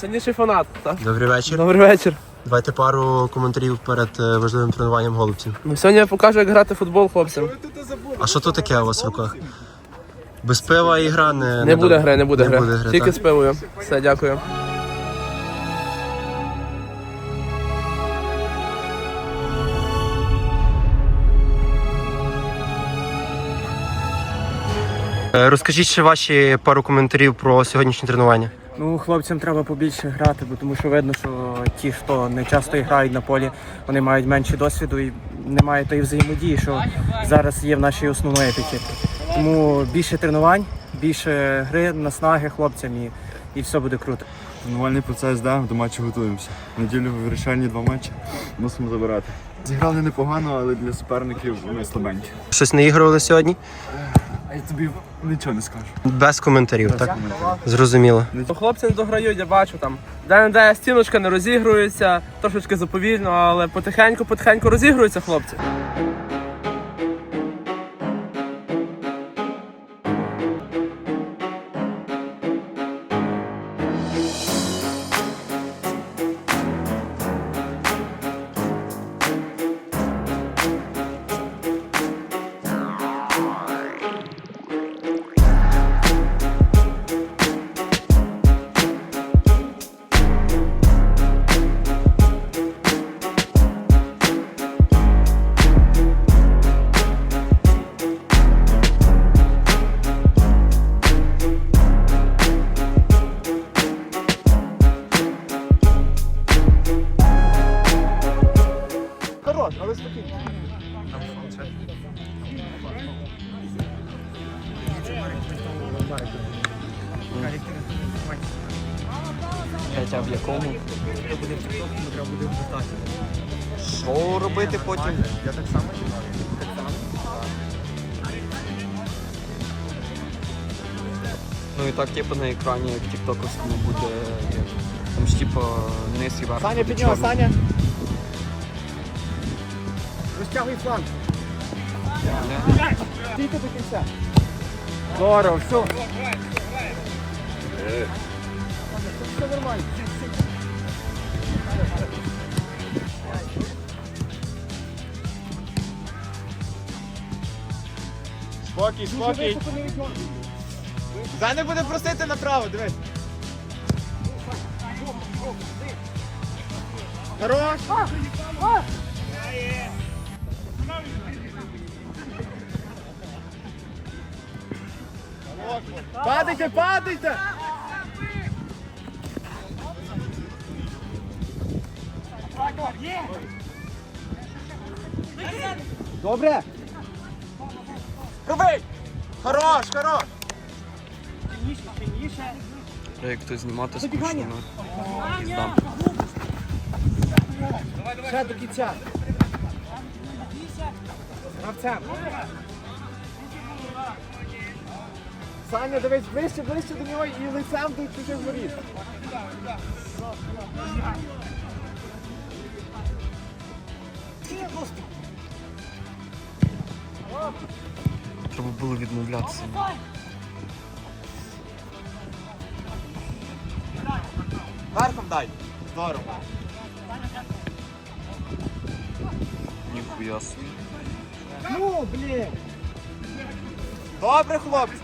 Сильніший фанат, так? Добрий вечір. Добрий вечір. Давайте пару коментарів перед е, важливим тренуванням голубців. Ну, сьогодні я покажу, як грати в футбол хлопцям. А що тут таке у вас в руках? Без пива і гра не, Не буде гри, не буде Не гри. буде гри, Тільки так. з пивою. Все, дякую. Е, Розкажіть ще ваші пару коментарів про сьогоднішнє тренування. Ну, хлопцям треба побільше грати, бо тому що видно, що ті, хто не часто грають на полі, вони мають менше досвіду і немає тої взаємодії, що зараз є в нашій основної етики. Тому більше тренувань, більше гри, наснаги хлопцям і, і все буде круто. Тренувальний процес, да, до матчу готуємося. В неділю вирішальні два матчі мусимо забирати. Зіграли непогано, але для суперників ми слабенькі. Щось не ігрували сьогодні? А я тобі нічого не скажу. Без коментарів, так? Зрозуміло. Хлопці не дограють, я бачу там. Де-не-де стіночка не розігрується, трошечки заповільно, але потихеньку-потихеньку розігруються хлопці. Ну і так типу на екрані як тіктоковському буде там ж типу низ і верх. Саня, підняв, Саня. Розтягуй фланг. Не. Здорово, все. Спокій, спокій. Заник буде просити направо, дивись. Хорош! Падайте, падайте! Добре. Роби! Хорош, хорош! Як хтось знімати скучно. ну, Пізда. Ще до кінця. Гравцем. Саня, дивись ближче, ближче до нього і лицем до чужих воріт. Треба було відмовлятися. Дай! Здорово! Ніхуя собі. Ну, блін. Добре, хлопці!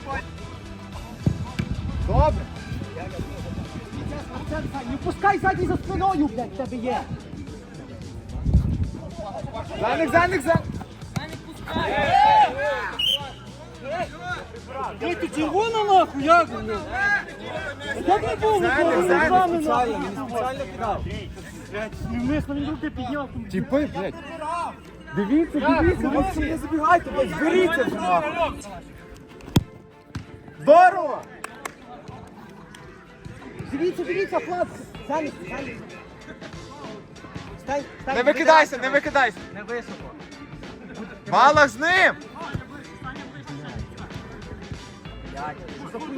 Добре. Не пускай ззаді за спиною, блядь, в тебе є. Заник, заник, заник! Ей, ти червона нахуй, як? блядь? Як не було? Заник, заник! Він спеціально кидав. Невмисно він руки підняв. Тіпи, блядь! Дивіться, дивіться, ви не забігайте, блядь, зберіться вже нахуй. Здорово! Дивіться, дивіться, хлопці. Сані, Сані. Стань, стань. Не викидайся, не викидайся! Не високо. Малах з ним!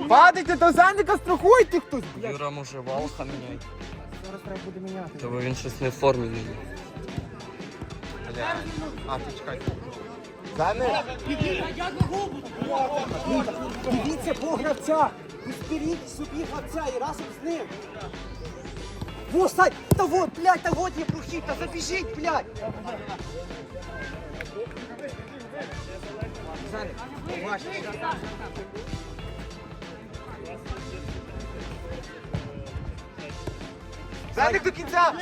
Падайте до Заника, страхуйте хтось! Юра може валха міняй. Зараз треба буде міняти. Тобто він щось не в формі. А, ти чекай. Заник! Дивіться по гравця. Зберіть собі гравця і разом з ним. Вот, Сань, да вот, блядь, да вот, не прухи, да забежить, блядь. Саня, уважно. Саня, до кінця!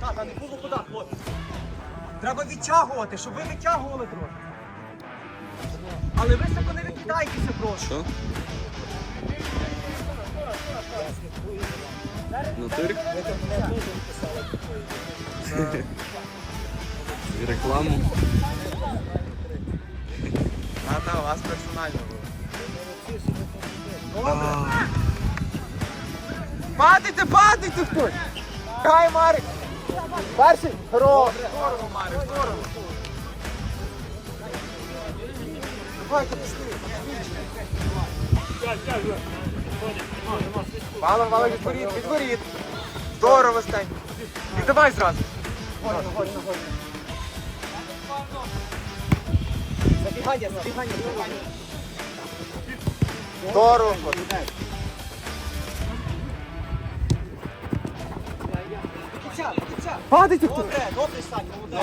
Так, а не було куди, хлопці. Треба відтягувати, щоб ви витягували трохи. Але високо не викидайтеся просто. Що? Натурик? І рекламу. А, та, у вас персонально було. Падайте, падайте хтось! Хай, Марик! Перший! Хорош! Здорово, Марик, здорово! Давайте, пішли! Валом, валом, відворіт, відворіт! Здорово, стань! І давай зразу! Забігання, забігання, забігання! Здорово! Падайте хто! Добре, добре, Сань, молодець.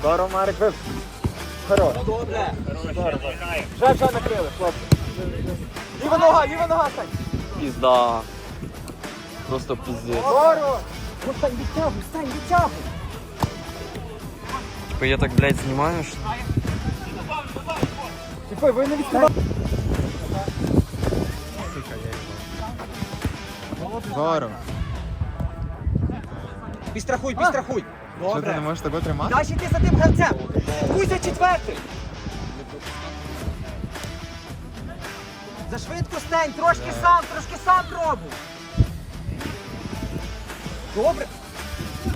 Здорово, Марик, ви. Хорош. Добре. Вже, вже накрили, хлопці. Ліва нога, ліва нога, Сань. Пізда. Просто піздець. Здорово. Ну, Сань, відтягуй, Сань. Типа я так, блядь, знімаю, що Типу, ви не відкривайте. Здорово. Підстрахуй, підстрахуй. Що ти не можеш тебе тримати? Далі ти за тим гравцем. Будь за четвертий. За швидко стань, трошки сам, трошки сам пробуй. Добре.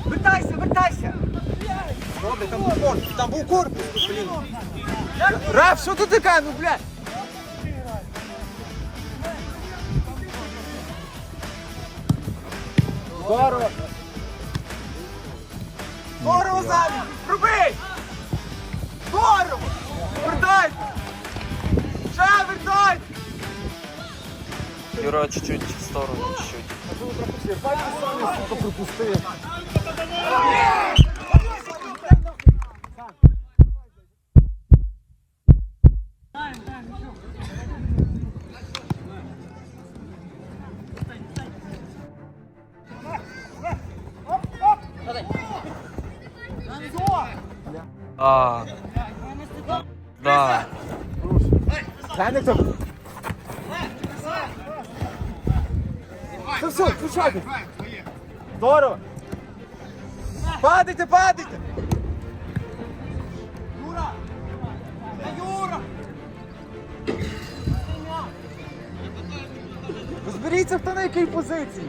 Вертайся, вертайся. Добре, там був корпус, там був корпус. Блін. Раф, що тут таке, ну блядь? Здорово. Здорово, Замі! Роби! Здорово! Вертай! Ще вертай! Юра чуть-чуть в сторону, чуть-чуть. А. Да. Женик там. Все, все, включайте. Здорово. Падайте, падайте. Юра! Юра! Розберіться, хто на якій позиції.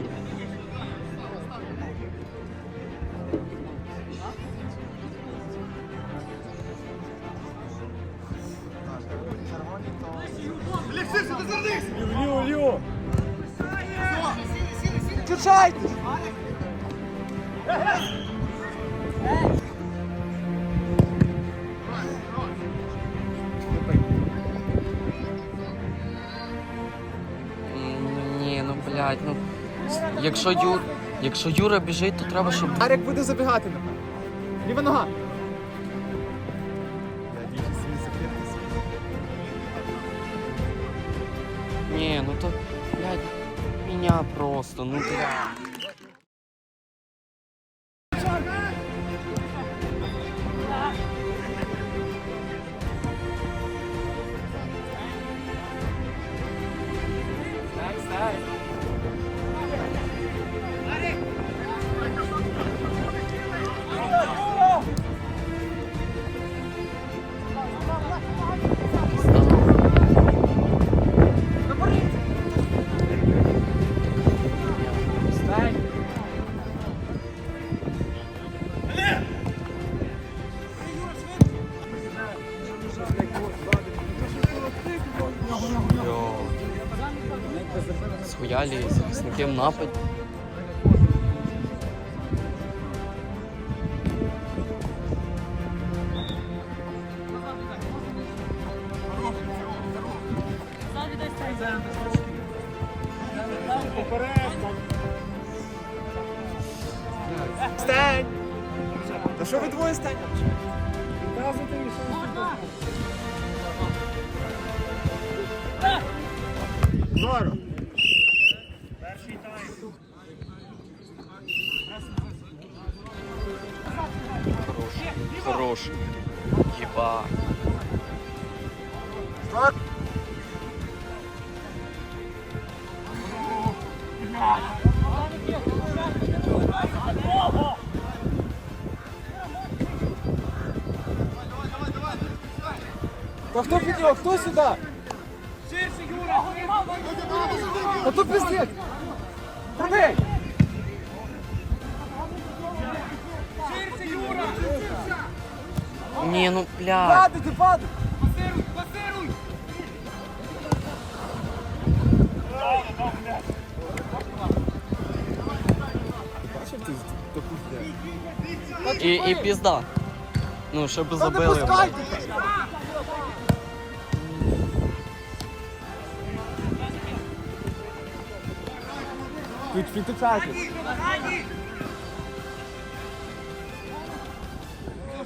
Ні, ну блядь, ну. Якщо Юр. Якщо Юра біжить, то треба, щоб. Арик буде забігати, напевно. Ліва нога. Просто, ну блядь. потім напад. Стань! Що ви двоє стань? Здорово! хорош. Еба. Да кто придет? Кто сюда? Да тут пиздец! Пробей! Не ну бля. Падайте, падайте! Пасируй, пасируй! І, і пізда. Ну, щоб Та не забили. пускайте! Відчитайте! Раді!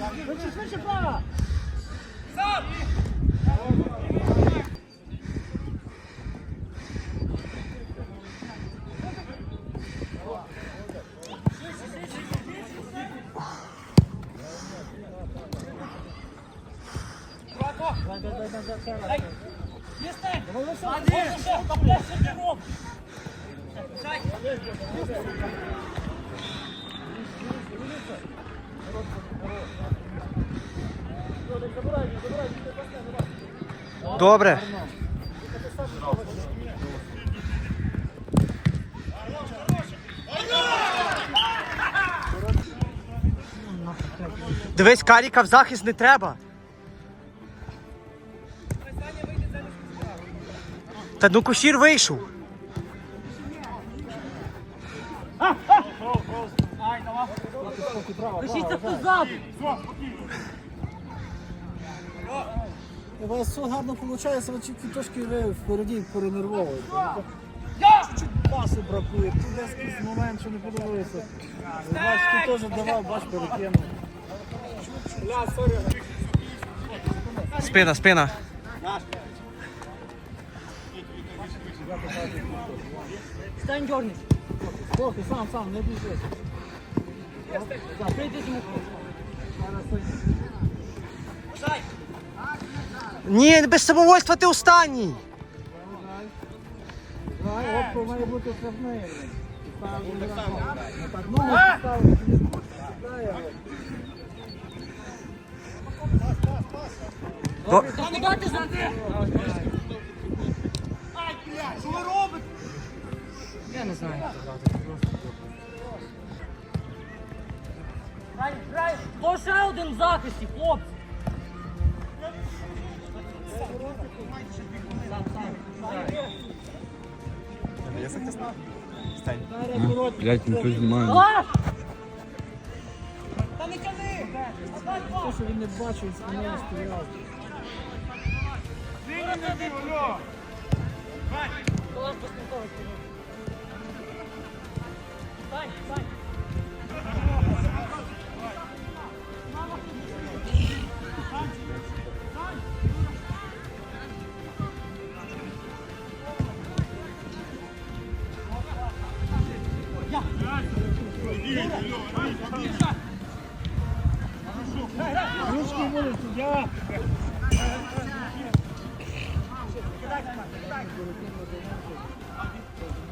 快去休息吧走 Добре. Дивись, каріка в захист не треба. Та ну кошір вийшов. Лишіться позаду. У вас все гарно виходить, ви тільки трошки ви впереді перенервовуєте. Ну, чуть-чуть пасу бракує, тут якийсь момент, що не подивилися. Бач, ти теж давав, бач, перекинув. Спина, спина. Стань дернись. Спокій, сам, сам, не біжись. Закрийте звук. Зараз ні, без самовольства ти останній. Давай! має бути штрафною. Та не дайте що ви робите? Я не знаю. Грай, грай! Один в захисті, хлопці! Я Блять, не ну тут знімаю. Та не тяни! Те, що він не бачив, він спиною стояв. Зіна не дивлю! Була ж посмілковості. Стань, стань!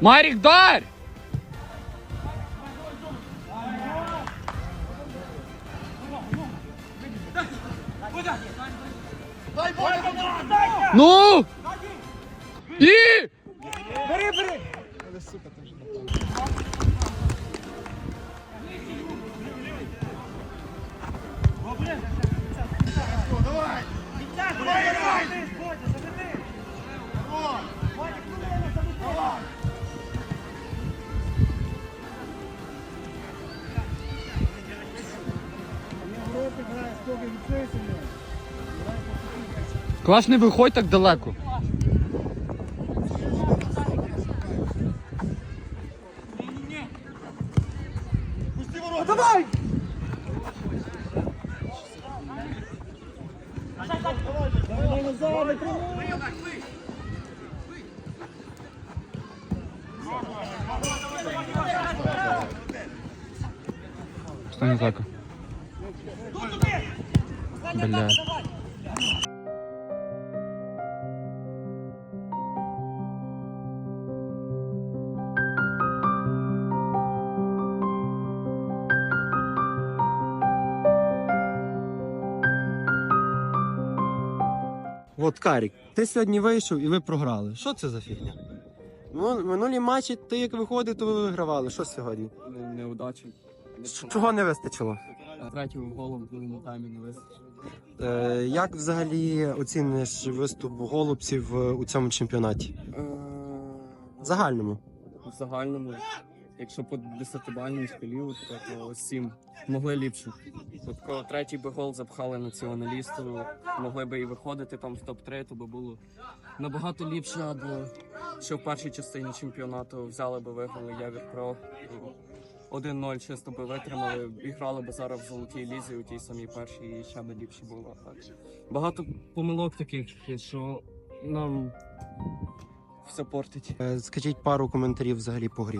Марик, дарь! Ну! И! Бери, бери! Клаш не виходь так далеко. Что не так? Бля. От Карік, ти сьогодні вийшов і ви програли. Що це за фігня? Ну, минулі матчі ти як виходив, то ви вигравали. Що сьогодні? Неудачі. Чого не вистачило? Третім голом в другому таймі не вистачило. Е, як взагалі оціниш виступ голубців е, у цьому чемпіонаті? В загальному. В загальному, якщо по десятибальній шкалі, от так, то сім. Могли ліпше. Коли третій би гол запхали націоналісту, могли би і виходити там в топ-3, то би було набагато ліпше, або що в першій частині чемпіонату взяли би виграли Явір Про. 1-0 чисто би витримали, і грали би зараз в золотій лізі у тій самій першій і ще би ліпше було. Так. Багато помилок таких, що нам все портить. Е, скажіть пару коментарів взагалі по грі.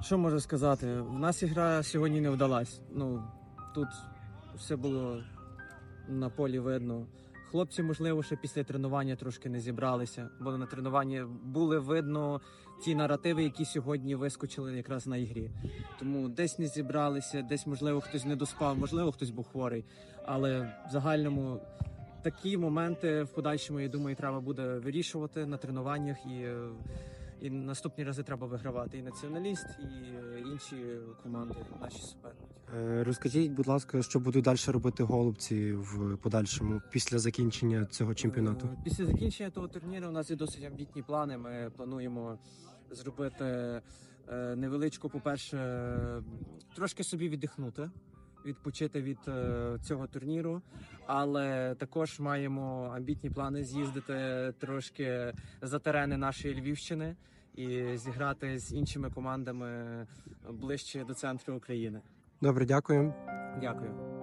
Що можу сказати? В нас ігра сьогодні не вдалась. Ну тут все було на полі видно. Хлопці, можливо, ще після тренування трошки не зібралися, бо на тренуванні були видно ті наративи, які сьогодні вискочили якраз на ігрі. Тому десь не зібралися, десь, можливо, хтось не доспав, можливо, хтось був хворий. Але в загальному такі моменти в подальшому, я думаю, треба буде вирішувати на тренуваннях і. І наступні рази треба вигравати і націоналіст, і е, інші команди, наші суперники. Е, розкажіть, будь ласка, що будуть далі робити голубці в подальшому після закінчення цього чемпіонату? Е, Після закінчення того турніру у нас є досить амбітні плани. Ми плануємо зробити невеличку, по-перше, е, трошки собі віддихнути, відпочити від е, цього турніру. Але також маємо амбітні плани з'їздити трошки за терени нашої Львівщини і зіграти з іншими командами ближче до центру України. Добре, дякую. Дякую.